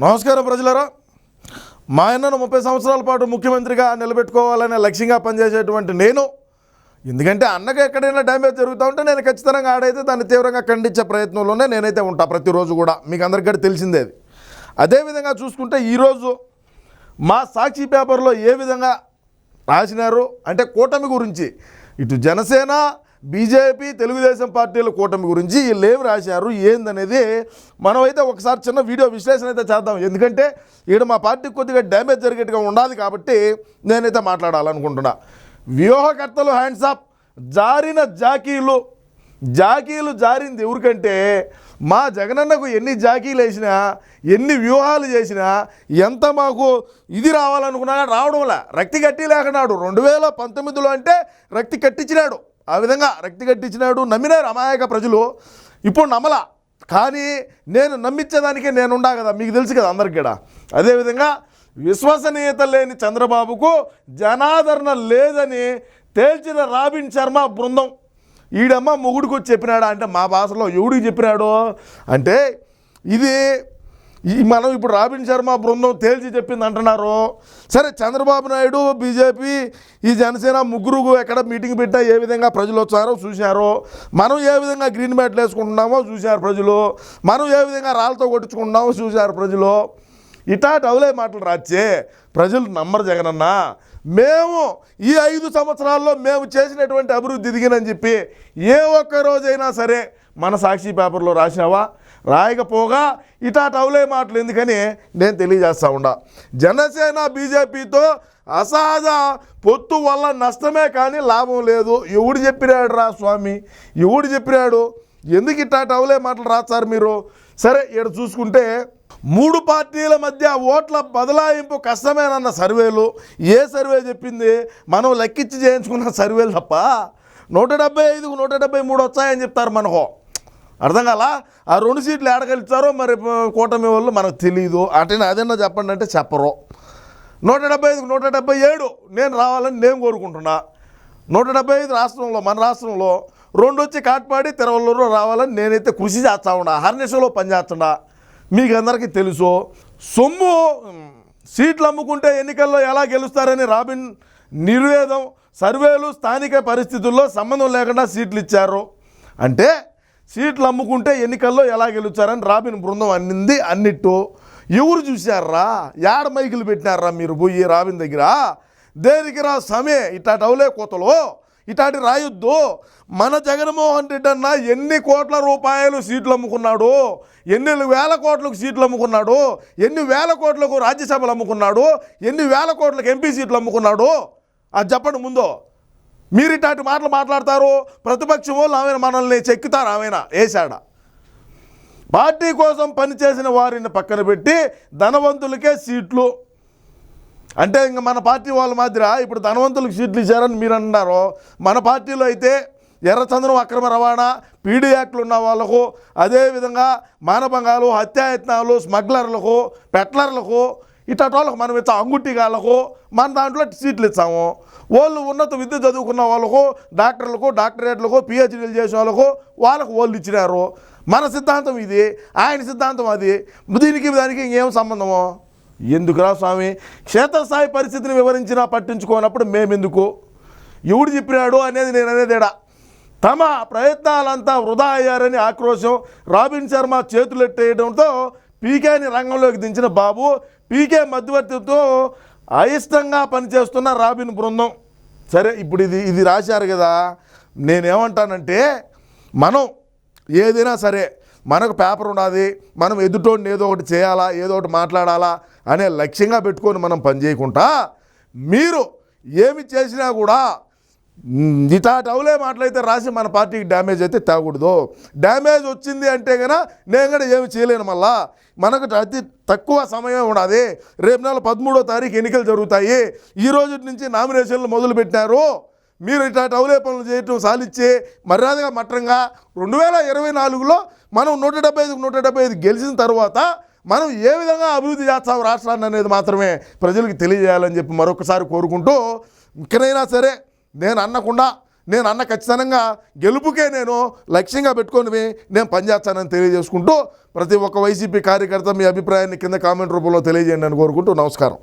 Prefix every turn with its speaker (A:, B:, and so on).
A: నమస్కారం ప్రజలరా. మా అన్నను ముప్పై సంవత్సరాల పాటు ముఖ్యమంత్రిగా నిలబెట్టుకోవాలనే లక్ష్యంగా పనిచేసేటువంటి నేను ఎందుకంటే అన్నకు ఎక్కడైనా డ్యామేజ్ జరుగుతూ ఉంటే నేను ఖచ్చితంగా ఆడైతే దాన్ని తీవ్రంగా ఖండించే ప్రయత్నంలోనే నేనైతే ఉంటా ప్రతిరోజు కూడా. మీకు అందరికీ తెలిసిందే అది. అదేవిధంగా చూసుకుంటే ఈరోజు మా సాక్షి పేపర్లో ఏ విధంగా రాసినారు అంటే కూటమి గురించి ఇటు జనసేన బీజేపీ తెలుగుదేశం పార్టీల కూటమి గురించి వీళ్ళు ఏం రాశారు ఏందనేది మనమైతే ఒకసారి చిన్న వీడియో విశ్లేషణ అయితే చేద్దాం. ఎందుకంటే ఈడ మా పార్టీకి కొద్దిగా డ్యామేజ్ జరిగేట్టుగా ఉండాలి కాబట్టి నేనైతే మాట్లాడాలనుకుంటున్నా. వ్యూహకర్తలు హ్యాండ్స్ అప్ జారిన జాకీలు. జాకీలు జారింది ఎవరికంటే మా జగనన్నకు ఎన్ని జాకీలు వేసినా ఎన్ని వ్యూహాలు చేసినా ఎంత మాకు ఇది రావాలనుకున్నా రావడంలా. రక్తి కట్టి లేకనాడు రెండు వేల పంతొమ్మిదిలో అంటే రక్తి కట్టించినాడు. ఆ విధంగా రక్తి కట్టించినాడు నమ్మినారు అమాయక ప్రజలు. ఇప్పుడు నమ్మల. కానీ నేను నమ్మించేదానికే నేనుండా కదా మీకు తెలుసు కదా అందరికి కూడా. అదేవిధంగా విశ్వసనీయత లేని చంద్రబాబుకు జనాదరణ లేదని తేల్చిన రాబిన్ శర్మ బృందం. ఈడమ్మ మొగుడికి వచ్చి చెప్పినాడా అంటే మా భాషలో ఎవడికి చెప్పినాడు? అంటే ఇది ఈ మనం ఇప్పుడు రాబిన్ శర్మ బృందం తేల్చి చెప్పింది అంటున్నారు. సరే చంద్రబాబు నాయుడు బీజేపీ ఈ జనసేన ముగ్గురు ఎక్కడ మీటింగ్ పెట్టా ఏ విధంగా ప్రజలు వచ్చారో చూశారు. మనం ఏ విధంగా గ్రీన్ మ్యాట్లు వేసుకుంటున్నామో చూశారు ప్రజలు. మనం ఏ విధంగా రాళ్ళతో కొట్టుకుంటున్నామో చూశారు ప్రజలు. ఇటా అవలే మాటలు రాచ్చే ప్రజలు నమ్మరు జగనన్న మేము ఈ ఐదు సంవత్సరాల్లో మేము చేసినటువంటి అభివృద్ధి దిగినని చెప్పి ఏ ఒక్క రోజైనా సరే మన సాక్షి పేపర్లో రాసినావా? రాయకపోగా ఇటాటి అవలే మాటలు ఎందుకని నేను తెలియజేస్తా ఉండా. జనసేన బీజేపీతో అసహజ పొత్తు వల్ల నష్టమే కానీ లాభం లేదు. ఎవడు చెప్పినాడు రా స్వామి? ఎవడు చెప్పినాడు? ఎందుకు ఇట్టాటి అవలే మాటలు రాస్తారు మీరు? సరే ఇక్కడ చూసుకుంటే మూడు పార్టీల మధ్య ఓట్ల బదలాయింపు కష్టమేనన్న సర్వేలు. ఏ సర్వే చెప్పింది? మనం లెక్కించి చేయించుకున్న సర్వేలు తప్ప. నూట డెబ్బై ఐదుకు నూట డెబ్బై మూడు వచ్చాయని చెప్తారు మనకు అర్థం కాలా? ఆ రెండు సీట్లు ఏడగలుగుతారో మరి కూటమి వాళ్ళు మనకు తెలియదు అంటే అదేనా చెప్పండి అంటే చెప్పరు. నూట డెబ్బై ఐదుకు నూట డెబ్బై ఏడు నేను రావాలని నేను కోరుకుంటున్నా. నూట డెబ్బై ఐదు రాష్ట్రంలో మన రాష్ట్రంలో రెండు వచ్చి కాట్పాడి తిరువల్లూరు రావాలని నేనైతే కృషి చేస్తా ఉన్నా. హర్నిషలో పనిచేస్తున్నా మీకు అందరికీ తెలుసు. సొమ్ము సీట్లు అమ్ముకుంటే ఎన్నికల్లో ఎలా గెలుస్తారని రాబిన్ నిర్వేదం సర్వేలు స్థానిక పరిస్థితుల్లో సంబంధం లేకుండా సీట్లు ఇచ్చారు. అంటే సీట్లు అమ్ముకుంటే ఎన్నికల్లో ఎలా గెలుస్తారని రాబిన్ బృందం అన్నింది అన్నిట్టు ఎవరు చూశారా? యాడ మైకులు పెట్టినారా మీరు పోయి రాబిన్ దగ్గర? దేనికి రా సమే? ఇట్లాంటి అవులే కోతలు. ఇటాటి రాయొద్దు. మన జగన్మోహన్ రెడ్డి అన్న ఎన్ని కోట్ల రూపాయలు సీట్లు అమ్ముకున్నాడు? ఎన్ని వేల కోట్లకు సీట్లు అమ్ముకున్నాడు? ఎన్ని వేల కోట్లకు రాజ్యసభలు అమ్ముకున్నాడు? ఎన్ని వేల కోట్లకు ఎంపీ సీట్లు అమ్ముకున్నాడు? అది చెప్పండి ముందు. మీరు ఇట్లాంటి మాటలు మాట్లాడతారు ప్రతిపక్షం వాళ్ళు ఆమె మనల్ని చెక్కుతారు ఆమెన? వేసాడ పార్టీ కోసం పనిచేసిన వారిని పక్కన పెట్టి ధనవంతులకే సీట్లు. అంటే ఇంకా మన పార్టీ వాళ్ళ మాదిర ఇప్పుడు ధనవంతులకు సీట్లు ఇచ్చారని మీరు అన్నారు మన పార్టీలో అయితే ఎర్రచంద్రం అక్రమ రవాణా పీడీ యాక్ట్లు ఉన్న వాళ్ళకు అదేవిధంగా మానభంగాలు హత్యాయత్నాలు స్మగ్లర్లకు పెట్లర్లకు ఇట్లాంటి వాళ్ళకు మనం ఇచ్చాం అంగుట్టిగాళ్ళకు మన దాంట్లో సీట్లు ఇచ్చాము. వాళ్ళు ఉన్నత విద్య చదువుకున్న వాళ్ళకు డాక్టర్లకు డాక్టరేట్లకు పిహెచ్డీలు చేసిన వాళ్ళకు వాళ్ళకు వాళ్ళు ఇచ్చినారు. మన సిద్ధాంతం ఇది ఆయన సిద్ధాంతం అది. దీనికి దానికి ఇంకేం సంబంధము? ఎందుకురా స్వామి? క్షేత్రస్థాయి పరిస్థితిని వివరించినా పట్టించుకోనప్పుడు మేమెందుకు? ఎవడు చెప్పినాడు అనేది నేను అనేదేడా తమ ప్రయత్నాలంతా వృధా అయ్యారని ఆక్రోశం రాబిన్ శర్మ చేతులెట్టేయడంతో పీకేని రంగంలోకి దించిన బాబు పీకే మధ్యవర్తితో అయిష్టంగా పనిచేస్తున్న రాబిన్ బృందం. సరే ఇప్పుడు ఇది ఇది రాశారు కదా నేనేమంటానంటే మనం ఏదైనా సరే మనకు పేపర్ ఉన్నది మనం ఎదుటోడిని ఏదో ఒకటి చేయాలా ఏదో ఒకటి మాట్లాడాలా అనే లక్ష్యంగా పెట్టుకొని మనం పనిచేయకుండా మీరు ఏమి చేసినా కూడా ఇటాటి అవులే మాటలైతే రాసి మన పార్టీకి డ్యామేజ్ అయితే తేకూడదు. డ్యామేజ్ వచ్చింది అంటే కనుక నేను కూడా ఏమి చేయలేను మళ్ళా. మనకు అతి తక్కువ సమయం ఉన్నది రేపు నెల పదమూడో తారీఖు ఎన్నికలు జరుగుతాయి. ఈ రోజు నుంచి నామినేషన్లు మొదలుపెట్టారు. మీరు మీరు ఇట్లాంటి అవలేపనలు చేయటం సాలిచ్చే మర్యాదగా మట్టంగా రెండు వేల ఇరవై నాలుగులో మనం నూట డెబ్బై ఐదుకు నూట డెబ్బై ఐదు గెలిచిన తర్వాత మనం ఏ విధంగా అభివృద్ధి చేస్తాం రాష్ట్రాన్ని అనేది మాత్రమే ప్రజలకు తెలియజేయాలని చెప్పి మరొకసారి కోరుకుంటూ ఇక్కడైనా సరే నేను అన్నకుండా నేను అన్న ఖచ్చితంగా గెలుపుకే నేను లక్ష్యంగా పెట్టుకొని నేను పనిచేస్తానని తెలియజేసుకుంటూ ప్రతి ఒక్క వైసీపీ కార్యకర్త మీ అభిప్రాయాన్ని కింద కామెంట్ రూపంలో తెలియజేయండి అని కోరుకుంటూ నమస్కారం.